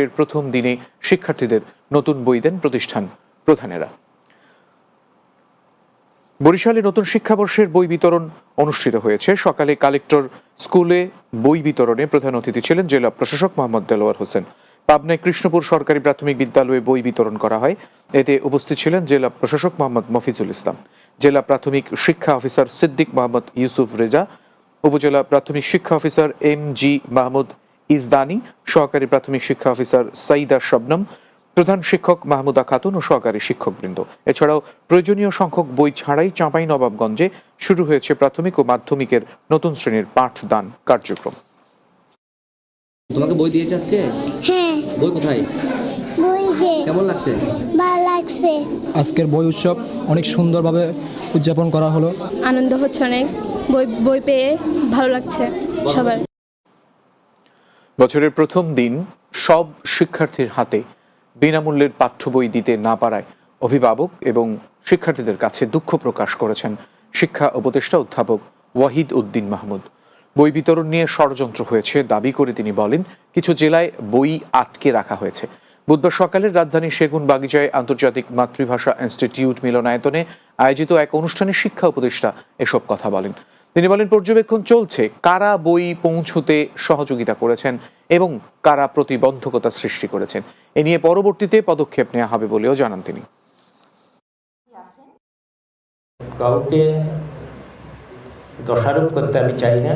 এর প্রথম দিনে শিক্ষার্থীদের নতুন বই দেন প্রতিষ্ঠান প্রধানেরা। বরিশালে নতুন শিক্ষাবর্ষের বই বিতরণ অনুষ্ঠিত হয়েছে। সকালে কালেক্টর স্কুলে বই বিতরণে প্রধান অতিথি ছিলেন জেলা প্রশাসক মোহাম্মদ দেলোয়ার হোসেন। পাবনায় কৃষ্ণপুর সরকারি প্রাথমিক বিদ্যালয়ে বই বিতরণ করা হয়। এতে উপস্থিত ছিলেন জেলা প্রশাসক মোহাম্মদ মফিজুল ইসলাম, জেলা প্রাথমিক শিক্ষা অফিসার সিদ্দিক মোহাম্মদ ইউসুফ রেজা, উপজেলা প্রাথমিক শিক্ষা officer M G Mahmud Izdani সহকারী প্রাথমিক শিক্ষা অফিসার সাইদা শবনম প্রধান শিক্ষক মাহমুদা খাতুন ও সহকারী শিক্ষকবৃন্দ। এছাড়াও প্রয়োজনীয় সংখ্যক বই ছাড়াই চাঁপাই নবাবগঞ্জে শুরু হয়েছে প্রাথমিক ও মাধ্যমিকের নতুন শ্রেণির পাঠদান কার্যক্রম। তোমাকে বই দিয়েছে আজকে? হ্যাঁ। বই কোথায়? বই যে কেমন লাগছে? ভালো লাগছে। আজকের বই উৎসব অনেক সুন্দরভাবে উদযাপন করা হলো। আনন্দ হচ্ছে অনেক। বই বই পেয়ে ভালো লাগছে সবার। বছরের প্রথম দিন সব শিক্ষার্থীর হাতে বিনামূল্যের পাঠ্য বই দিতে না পারায় অভিভাবক এবং শিক্ষার্থীদের কাছে দুঃখ প্রকাশ করেছেন শিক্ষা উপদেষ্টা অধ্যাপক ওয়াহিদ উদ্দিন মাহমুদ। বই বিতরণ নিয়ে ষড়যন্ত্র হয়েছে, দাবি করে তিনি বলেন, কিছু জেলায় বই আটকে রাখা হয়েছে। বুধবার সকালে সেগুন বাগিচায় আন্তর্জাতিক মাতৃভাষা ইনস্টিটিউট মিলনায়তনে আয়োজিত এক অনুষ্ঠানে শিক্ষা উপদেষ্টা এসব কথা বলেন। তিনি বলেন, পর্যবেক্ষণ চলছে। কারা বই পৌঁছতে সহযোগিতা করেছেন এবং কারা প্রতিবন্ধকতা সৃষ্টি করেছেন? এ নিয়ে পরবর্তীতে পদক্ষেপ নেওয়া হবে বলেও জানান তিনি। কাউকে দোষারোপ করতে আমি চাই না।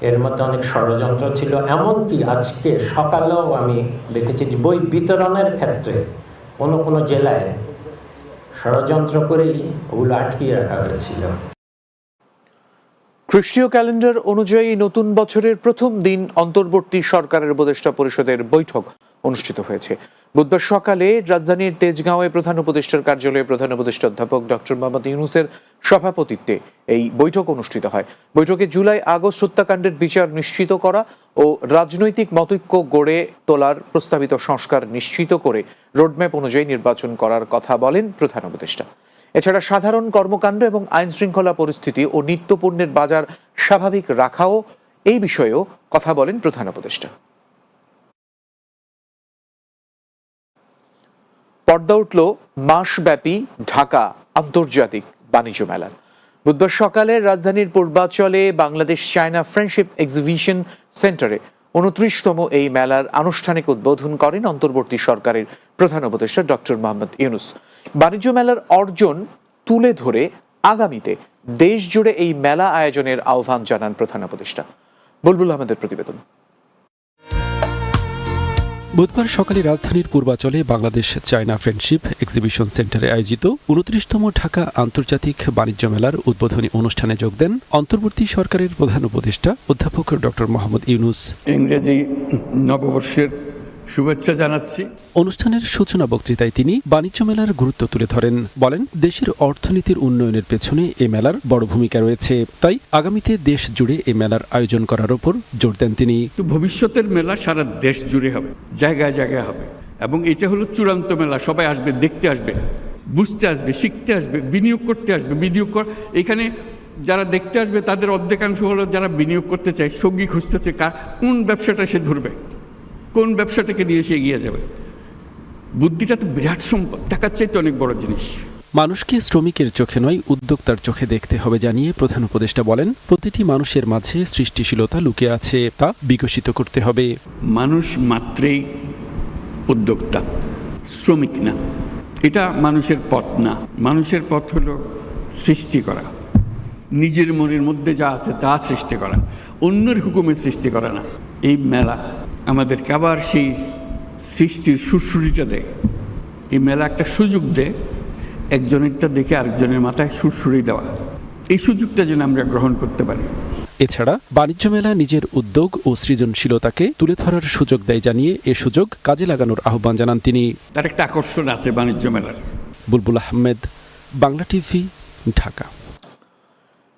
এর মধ্যে অনেক ষড়যন্ত্র ছিল। এমনকি আজকে সকালেও আমি দেখেছি যে বই বিতরণের ক্ষেত্রে কোনো কোনো জেলায় ষড়যন্ত্র করেই ওগুলো আটকিয়ে রাখা হয়েছিল। খ্রিস্টীয় ক্যালেন্ডার অনুযায়ী নতুন বছরের প্রথম দিন অন্তর্বর্তী সরকারের উপদেষ্টা পরিষদের বৈঠক অনুষ্ঠিত হয়েছে। বুধবার সকালে রাজধানীর তেজগাঁওয়ে প্রধান উপদেষ্টার কার্যালয়ে প্রধান উপদেষ্টা অধ্যাপক ডক্টর মোহাম্মদ ইউনুসের সভাপতিত্বে এই বৈঠক অনুষ্ঠিত হয়। বৈঠকে জুলাই আগস্ট হত্যাকাণ্ডের বিচার নিশ্চিত করা ও রাজনৈতিক মতৈক্য গড়ে তোলার প্রস্তাবিত সংস্কার নিশ্চিত করে রোডম্যাপ অনুযায়ী নির্বাচন করার কথা বলেন প্রধান উপদেষ্টা। এছাড়া সাধারণ কর্মকাণ্ড এবং আইন শৃঙ্খলা পরিস্থিতি ও নিত্যপণ্যের বাজার স্বাভাবিক রাখাও এই বিষয়েও কথা বলেন প্রধান উপদেষ্টা। পর্দা উঠল মাসব্যাপী ঢাকা আন্তর্জাতিক বাণিজ্য মেলার। বুধবার সকালে রাজধানীর পূর্বাঞ্চলে বাংলাদেশ চায়না ফ্রেন্ডশিপ এক্সিবিশন সেন্টারে উনত্রিশতম এই মেলার আনুষ্ঠানিক উদ্বোধন করেন অন্তর্বর্তী সরকারের প্রধান উপদেষ্টা ডক্টর মোহাম্মদ ইউনুস। বাণিজ্য মেলার অর্জন তুলে ধরে আগামীতে দেশ জুড়ে এই মেলা আয়োজনের আহ্বান জানান প্রধান উপদেষ্টা। বুলবুল আহমেদের প্রতিবেদন। বুধবার সকালে রাজধানীর পূর্বাচলে বাংলাদেশ চায়না ফ্রেন্ডশিপ এক্সিবিশন সেন্টারে আয়োজিত উনত্রিশতম ঢাকা আন্তর্জাতিক বাণিজ্য মেলার উদ্বোধনী অনুষ্ঠানে যোগ দেন অন্তর্বর্তী সরকারের প্রধান উপদেষ্টা অধ্যাপক ডক্টর মোহাম্মদ ইউনুস। ইংরেজি নববর্ষের শুভেচ্ছা জানাচ্ছি। অনুষ্ঠানের সূচনা বক্তৃতায় তিনি বাণিজ্য মেলার গুরুত্ব তুলে ধরেন। বলেন দেশের অর্থনীতির উন্নয়নের পেছনে এ মেলার বড় ভূমিকা রয়েছে। তাই আগামীতে দেশ জুড়ে এ মেলার আয়োজন করার ওপর জোর দেন তিনি। ভবিষ্যতের মেলা সারা দেশ জুড়ে হবে জায়গায় জায়গায় হবে। এবং এটা হলো চূড়ান্ত মেলা সবাই আসবে দেখতে আসবে বুঝতে আসবে শিখতে আসবে বিনিয়োগ করতে আসবে বিনিয়োগ কর এখানে যারা দেখতে আসবে তাদের অর্ধেকাংশ হলো যারা বিনিয়োগ করতে চায় সঙ্গী খুঁজতেছে কার কোন ব্যবসাটা সে ধরবে? কোন ব্যবসাটাকে নিয়ে সে এগিয়ে যাবে? বুদ্ধিটা তো বিরাট সম্পদ টাকার চাইতে অনেক বড় জিনিস। মানুষকে শ্রমিকের চোখে নয় উদ্যোক্তার চোখে দেখতে হবে জানিয়ে প্রধান উপদেষ্টা বলেন প্রতিটি মানুষের মাঝে সৃষ্টিশীলতা লুকিয়ে আছে তা বিকশিত করতে হবে। মানুষ মাত্রেই উদ্যোক্তা শ্রমিক না। এটা মানুষের পথ না। মানুষের পথ হলো সৃষ্টি করা। নিজের মনের মধ্যে যা আছে তা সৃষ্টি করা। অন্যের হুকুমের সৃষ্টি করা না। এই মেলা আমাদেরকে আবার সেই সৃষ্টির সুরসুরিটা দেয় এই মেলা একটা সুযোগ দেয় একজনেরটা দেখে আরেকজনের মাথায় সুরসুরি দেওয়া। এই সুযোগটা যেন আমরা গ্রহণ করতে পারি। এছাড়া বাণিজ্য মেলা নিজের উদ্যোগ ও সৃজনশীলতাকে তুলে ধরার সুযোগ দেয় জানিয়ে এ সুযোগ কাজে লাগানোর আহ্বান জানান তিনি। তার একটা আকর্ষণ আছে বাণিজ্য মেলার। বুলবুল আহমেদ বাংলা টিভি ঢাকা।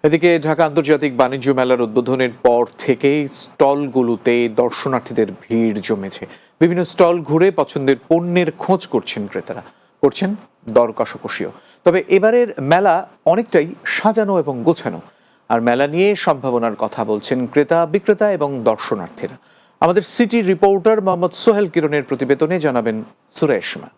এদিকে ঢাকা আন্তর্জাতিক বাণিজ্য মেলার উদ্বোধনের পর থেকেই স্টলগুলোতে দর্শনার্থীদের ভিড় জমেছে। বিভিন্ন স্টল ঘুরে পছন্দের পণ্যের খোঁজ করছেন ক্রেতারা। করছেন দর তবে এবারের মেলা অনেকটাই সাজানো এবং গোছানো। আর মেলা নিয়ে সম্ভাবনার কথা বলছেন ক্রেতা, বিক্রেতা এবং দর্শনার্থীরা। আমাদের সিটি রিপোর্টার মোহাম্মদ সোহেল কিরণের প্রতিবেদনে জানাবেন সুরেশমা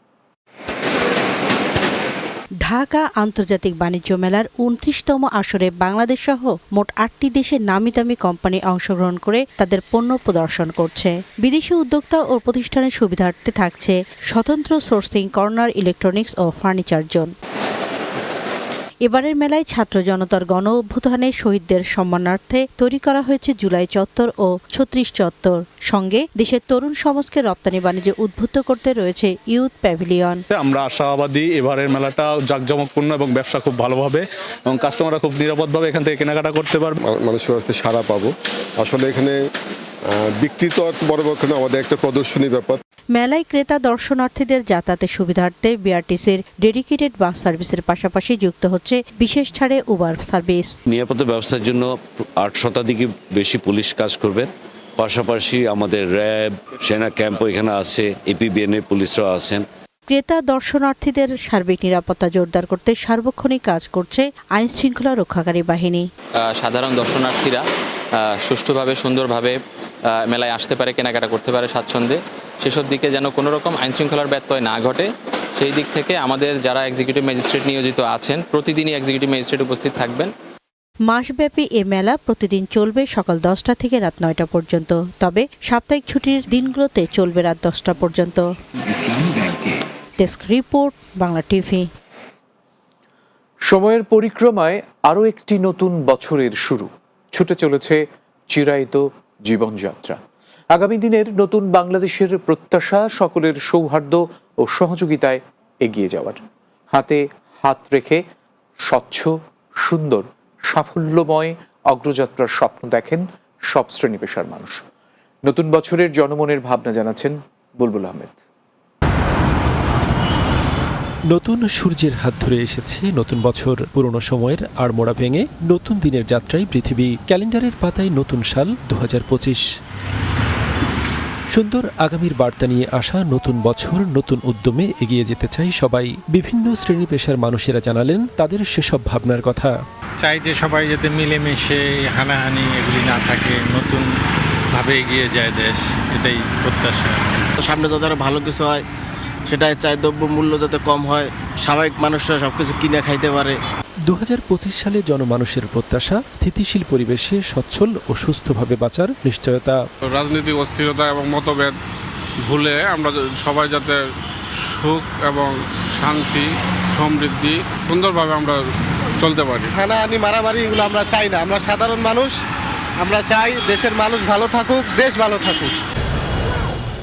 ঢাকা আন্তর্জাতিক বাণিজ্য মেলার উনত্রিশতম আসরে বাংলাদেশ সহ মোট আটটি দেশের নামি দামি কোম্পানি অংশগ্রহণ করে তাদের পণ্য প্রদর্শন করছে। বিদেশি উদ্যোক্তা ও প্রতিষ্ঠানের সুবিধার্থে থাকছে স্বতন্ত্র সোর্সিং কর্নার ইলেকট্রনিক্স ও ফার্নিচার জোন এবারের মেলায় ছাত্র জনতার গণ অভ্যুত্থানে শহীদদের সম্মানার্থে তৈরি করা হয়েছে জুলাই চত্বর ও ছত্রিশ চত্বর। সঙ্গে দেশের তরুণ সমাজকে রপ্তানি বাণিজ্য উদ্বুদ্ধ করতে রয়েছে ইউথ প্যাভিলিয়ন। আমরা আশাবাদী এবারের মেলাটা জাঁকজমকপূর্ণ এবং ব্যবসা খুব ভালোভাবে এবং কাস্টমাররা খুব নিরাপদভাবে এখান থেকে কেনাকাটা করতে পারবে। মানুষের কাছে সাড়া পাবো। আসলে এখানে আহ, বিক্রি তো বড় বড় আমাদের একটা প্রদর্শনী ব্যাপার। মেলায় ক্রেতা দর্শনার্থীদের যাতায়াতের সুবিধার্থে বিআরটিসির ডেডিকেটেড বাস সার্ভিসের পাশাপাশি যুক্ত হচ্ছে বিশেষ ছাড়ে উবার সার্ভিস। নিরাপত্তা ব্যবস্থার জন্য আট শতাধিক বেশি পুলিশ কাজ করবে। পাশাপাশি আমাদের র্যাব সেনা ক্যাম্পও এখানে আছে এপিবিএনের পুলিশরাও আছেন। ক্রেতা দর্শনার্থীদের সার্বিক নিরাপত্তা জোরদার করতে সার্বক্ষণিক কাজ করছে আইন শৃঙ্খলা রক্ষাকারী বাহিনী। আহ, সাধারণ দর্শনার্থীরা সুষ্ঠুভাবে সুন্দরভাবে মেলায় আসতে পারে কেনাকাটা করতে পারে স্বাচ্ছন্দ্যে। সেসব দিকে যেন কোনো রকম আইন শৃঙ্খলার ব্যত্যয় না ঘটে সেই দিক থেকে আমাদের যারা এক্সিকিউটিভ ম্যাজিস্ট্রেট নিয়োজিত আছেন প্রতিদিনই এক্সিকিউটিভ ম্যাজিস্ট্রেট উপস্থিত থাকবেন। মাসব্যাপী এ মেলা প্রতিদিন চলবে সকাল দশটা থেকে রাত নয়টা পর্যন্ত। তবে সাপ্তাহিক ছুটির দিনগুলোতে চলবে রাত দশটা পর্যন্ত। Desk report Bangla TV. সময়ের পরিক্রমায় আরও একটি নতুন বছরের শুরু। ছুটে চলেছে চিরায়িত জীবনযাত্রা। আগামী দিনের নতুন বাংলাদেশের প্রত্যাশা, সকলের সৌহার্দ্য ও সহযোগিতায় এগিয়ে যাওয়ার। হাতে হাত রেখে স্বচ্ছ, সুন্দর, সাফল্যময় অগ্রযাত্রার স্বপ্ন দেখেন সব শ্রেণি পেশার মানুষ। নতুন বছরের জনমনের ভাবনা জানাচ্ছেন বুলবুল আহমেদ। নতুন সূর্যের হাত ধরে এসেছে নতুন বছর পুরনো সময়ের আড়মোড়া ভেঙে নতুন দিনের যাত্রায় পৃথিবী। ক্যালেন্ডারের পাতায় নতুন সাল দু হাজার পঁচিশ। সুন্দর আগামীর বার্তা নিয়ে আসা নতুন বছর নতুন উদ্যমে এগিয়ে যেতে চাই সবাই। বিভিন্ন শ্রেণি পেশার মানুষেরা জানালেন তাদের সেসব ভাবনার কথা। চাই যে সবাই যাতে মিলেমিশে হানাহানি এগুলি না থাকে নতুন ভাবে এগিয়ে যায় দেশ এটাই প্রত্যাশা। সামনে যাতে আরও ভালো কিছু হয় সেটাই চাই দ্রব্য মূল্য যাতে কম হয় স্বাভাবিক মানুষরা সবকিছু কিনে খাইতে পারে। দু হাজার পঁচিশ সালে জনমানুষের প্রত্যাশা স্থিতিশীল পরিবেশে সচ্ছল ও সুস্থভাবে বাঁচার নিশ্চয়তা। রাজনৈতিক অস্থিরতা এবং মতভেদ ভুলে আমরা সবাই যাতে সুখ এবং শান্তি সমৃদ্ধি সুন্দরভাবে আমরা চলতে পারি। হানাহানি মারামারি এগুলো আমরা চাই না। আমরা সাধারণ মানুষ আমরা চাই দেশের মানুষ ভালো থাকুক দেশ ভালো থাকুক।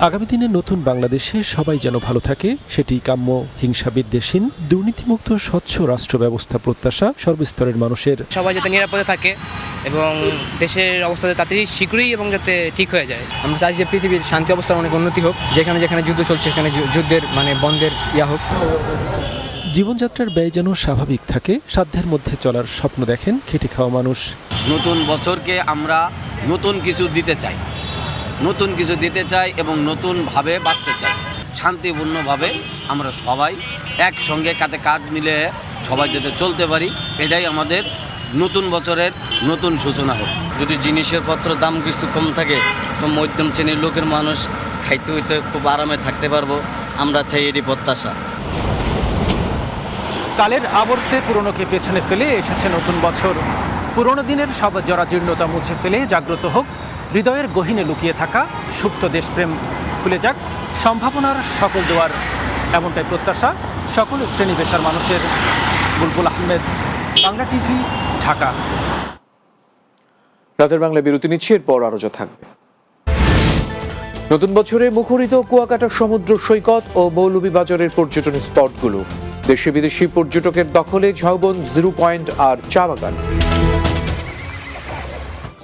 আগামী দিনে নতুন বাংলাদেশে সবাই যেন ভালো থাকে সেটি কাম্য হিংসা বিদ্বেষহীন দুর্নীতিমুক্ত স্বচ্ছ রাষ্ট্র ব্যবস্থা প্রত্যাশা সর্বস্তরের মানুষের। সবাই যাতে নিরাপদে থাকে এবং দেশের অবস্থা তাড়াতাড়ি শীঘ্রই এবং যাতে ঠিক হয়ে যায়। আমরা চাই যে পৃথিবীর শান্তি অবস্থার অনেক উন্নতি হোক যেখানে যেখানে যুদ্ধ চলছে সেখানে যুদ্ধের মানে বন্ধের ইয়া হোক। জীবনযাত্রার ব্যয় যেন স্বাভাবিক থাকে সাধ্যের মধ্যে চলার স্বপ্ন দেখেন খেটে খাওয়া মানুষ। নতুন বছরকে আমরা নতুন কিছু দিতে চাই। নতুন কিছু দিতে চাই এবং নতুনভাবে বাঁচতে চাই। শান্তিপূর্ণভাবে আমরা সবাই একসঙ্গে কাঁধে কাঁধ মিলে সবাই যাতে চলতে পারি এটাই আমাদের নতুন বছরের নতুন সূচনা হোক। যদি জিনিসের পত্র দাম কিছু কম থাকে তো মধ্যম শ্রেণির লোকের মানুষ খাইতে হইতে খুব আরামে থাকতে পারব। আমরা চাই এটি প্রত্যাশা। কালের আবর্তে পুরনোকে পেছনে ফেলে এসেছে নতুন বছর। পুরনো দিনের সব জরাজীর্ণতা মুছে ফেলে জাগ্রত হোক হৃদয়ের গহীনে লুকিয়ে থাকা সুপ্ত দেশপ্রেম খুলে যাক সম্ভাবনার সকল দোয়ার। এমনটাই প্রত্যাশা সকল শ্রেণি পেশার মানুষের। বুলবুল আহমেদ, বাংলা টিভি, ঢাকা। রাতের বাংলা বিরতি নিচ্ছি, এরপর আরও থাকবে নতুন বছরে মুখরিত কুয়াকাটা সমুদ্র সৈকত ও মৌলভীবাজারের পর্যটন স্পটগুলো। দেশি বিদেশি পর্যটকের দখলে ঝাউবন জিরো পয়েন্ট আর চা বাগান।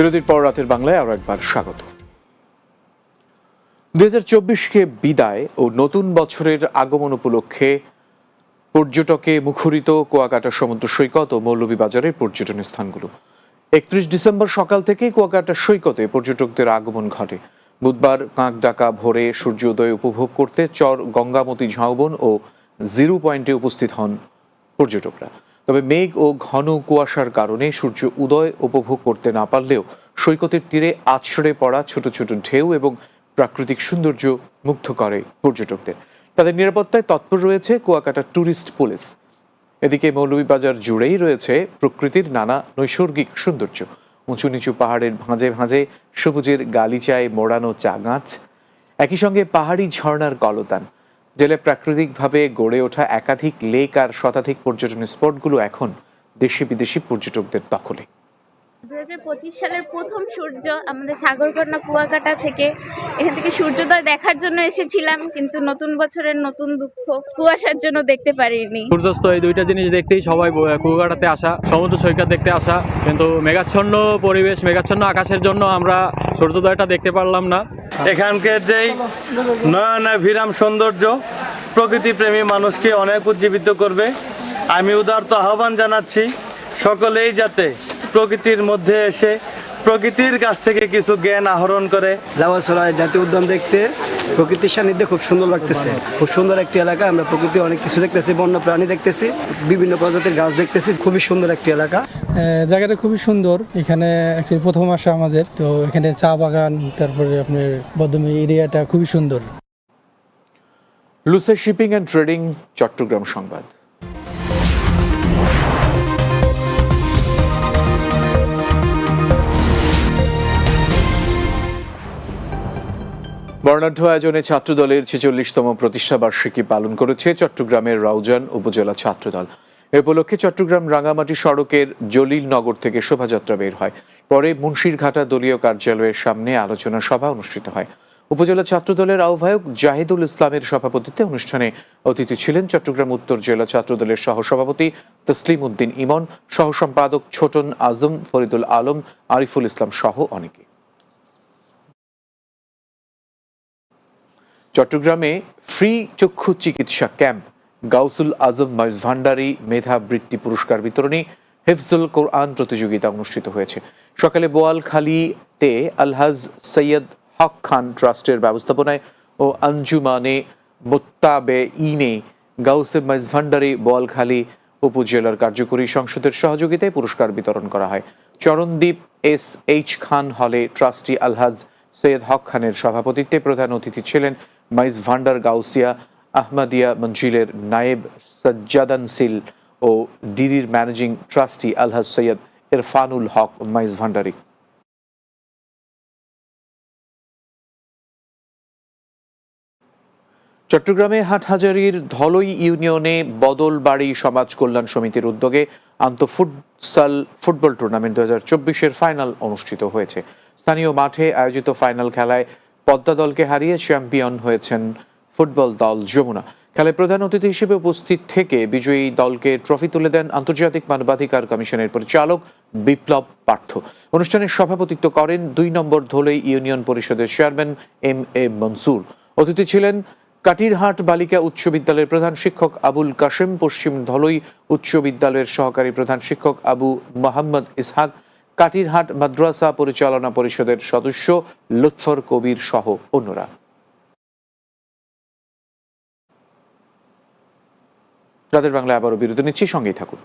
বিরতির পর রাতের বাংলায় আরও একবার স্বাগত। দুই হাজার চব্বিশকে বিদায় ও নতুন বছরের আগমন উপলক্ষে পর্যটকে মুখরিত কুয়াকাটা সমুদ্র সৈকত ও মৌলভীবাজারের পর্যটন স্থানগুলো। একত্রিশ ডিসেম্বর সকাল থেকেই কুয়াকাটা সৈকতে পর্যটকদের আগমন ঘটে। বুধবার কাঁক ডাকা ভোরে সূর্যোদয় উপভোগ করতে চর, গঙ্গামতি, ঝাউবন ও জিরো পয়েন্টে উপস্থিত হন পর্যটকরা। তবে মেঘ ও ঘন কুয়াশার কারণে সূর্য উদয় উপভোগ করতে না পারলেও সৈকতের তীরে আছড়ে পড়া ছোট ছোট ঢেউ এবং প্রাকৃতিক সৌন্দর্য মুগ্ধ করে পর্যটকদের। তাদের নিরাপত্তায় তৎপর রয়েছে কুয়াকাটা ট্যুরিস্ট পুলিশ। এদিকে মৌলভীবাজার জুড়েই রয়েছে প্রকৃতির নানা নৈসর্গিক সৌন্দর্য। উঁচু নিচু পাহাড়ের ভাঁজে ভাঁজে সবুজের গালিচায় মোড়ানো চা গাছ, একই সঙ্গে পাহাড়ি ঝর্ণার কলতান। জেলায় প্রাকৃতিকভাবে গড়ে ওঠা একাধিক লেক আর শতাধিক পর্যটন স্পটগুলো এখন দেশি বিদেশি পর্যটকদের দখলে। দু হাজার পঁচিশ সালের প্রথম সূর্য আমাদের সাগরকন্যা কুয়াকাটা থেকে এখান থেকে সূর্যোদয় দেখার জন্য এসেছিলাম কিন্তু নতুন বছরের নতুন দুঃখ কুয়াশার জন্য দেখতে পারিনি। সূর্যাস্ত এই দুইটা জিনিস দেখতেই সবাই কুয়াকাটাতে আসা সমুদ্র সৈকত দেখতে আসা কিন্তু মেঘাচ্ছন্ন পরিবেশ মেঘাচ্ছন্ন আকাশের জন্য আমরা সূর্যোদয়টা দেখতে পারলাম না। এখানকার যেই নয়নাভিরাম সৌন্দর্য, প্রকৃতিপ্রেমী মানুষকে অনেক উজ্জীবিত করবে। আমি উদারত আহ্বান জানাচ্ছি, সকলেই যাতে প্রকৃতির মধ্যে এসে প্রকৃতির কাছ থেকে কিছু জ্ঞান আহরণ করে। লাওয়াছড়ায় জাতীয় উদ্যান দেখতে প্রকৃতির সান্নিধ্যে খুব সুন্দর লাগতেছে। খুব সুন্দর একটি এলাকা আমরা প্রকৃতি অনেক কিছু দেখতেছি বন্য প্রাণী দেখতেছি বিভিন্ন প্রজাতির গাছ দেখতেছি খুবই সুন্দর একটি এলাকা। জায়গাটা খুবই সুন্দর এখানে প্রথম আসা আমাদের তো এখানে চা বাগান তারপরে আপনার বদমি এরিয়াটা খুবই সুন্দর। লুসে শিপিং অ্যান্ড ট্রেডিং চট্টগ্রাম সংবাদ। বর্ণাঢ্য আয়োজনে ছাত্রদলের ছেচল্লিশতম প্রতিষ্ঠা বার্ষিকী পালন করেছে চট্টগ্রামের রাউজান উপজেলা ছাত্রদল। এ উপলক্ষে চট্টগ্রাম রাঙামাটি সড়কের জলিল নগর থেকে শোভাযাত্রা বের হয়। পরে মুন্সিরঘাটা দলীয় কার্যালয়ের সামনে আলোচনা সভা অনুষ্ঠিত হয়। উপজেলা ছাত্রদলের আহ্বায়ক জাহিদুল ইসলামের সভাপতিত্বে অনুষ্ঠানে অতিথি ছিলেন চট্টগ্রাম উত্তর জেলা ছাত্রদলের সহসভাপতি তসলিম উদ্দিন ইমন সহ সম্পাদক ছোটন আজম, ফরিদুল আলম, আরিফুল ইসলাম সহ অনেকে। চট্টগ্রামে ফ্রি চক্ষু চিকিৎসা ক্যাম্প। গাউসুল আজম ময়জ ভান্ডারি মেধা বৃত্তি পুরস্কার বিতরণী হেফজুল কোরআন প্রতিযোগিতা অনুষ্ঠিত হয়েছে। সকালে বোয়ালখালীতে আলহাজ সৈয়দ হক খান ট্রাস্টের ব্যবস্থাপনায় ও আঞ্জুমানে মোত্তাবে ইনে গাউসে ময়জ ভান্ডারি বোয়ালখালী উপজেলার কার্যকরী সংসদের সহযোগিতায় পুরস্কার বিতরণ করা হয়। চরণদ্বীপ এস এইচ খান হলে ট্রাস্টি আলহাজ সৈয়দ হক খানের সভাপতিত্বে প্রধান অতিথি ছিলেন মাইজ ভান্ডার গাউসিয়া, আহমদিয়া মঞ্জিলের নায়েব সজ্জাদান সিল ও ডিরির ম্যানেজিং ট্রাস্টি আলহাজ সৈয়দ ইরফানুল হক মাইজ ভান্ডারি। চট্টগ্রামে হাটহাজারীর ধলই ইউনিয়নে বদলবাড়ি সমাজ কল্যাণ সমিতির উদ্যোগে আন্ত ফুটসাল ফুটবল টুর্নামেন্ট দু হাজার চব্বিশের ফাইনাল অনুষ্ঠিত হয়েছে। স্থানীয় মাঠে আয়োজিত ফাইনাল খেলায় পদ্মা দলকে হারিয়ে চ্যাম্পিয়ন হয়েছেন ফুটবল দল যমুনা। খেলায় প্রধান অতিথি হিসেবে উপস্থিত থেকে বিজয়ী দলকে ট্রফি তুলে দেন আন্তর্জাতিক মানবাধিকার কমিশনের পরিচালক বিপ্লব পার্থ। অনুষ্ঠানে সভাপতিত্ব করেন দুই নম্বর ধলই ইউনিয়ন পরিষদের চেয়ারম্যান এম এ মনসুর। অতিথি ছিলেন কাটিরহাট বালিকা উচ্চ বিদ্যালয়ের প্রধান শিক্ষক আবুল কাশেম, পশ্চিম ধলই উচ্চ বিদ্যালয়ের সহকারী প্রধান শিক্ষক আবু মোহাম্মদ ইসহাক কাটিরহাট মাদ্রাসা পরিচালনা পরিষদের সদস্য লুৎফর কবির সহ অন্যরা। তাদের বাংলায় আবারও বিরতি নিচ্ছি, সঙ্গেই থাকুন।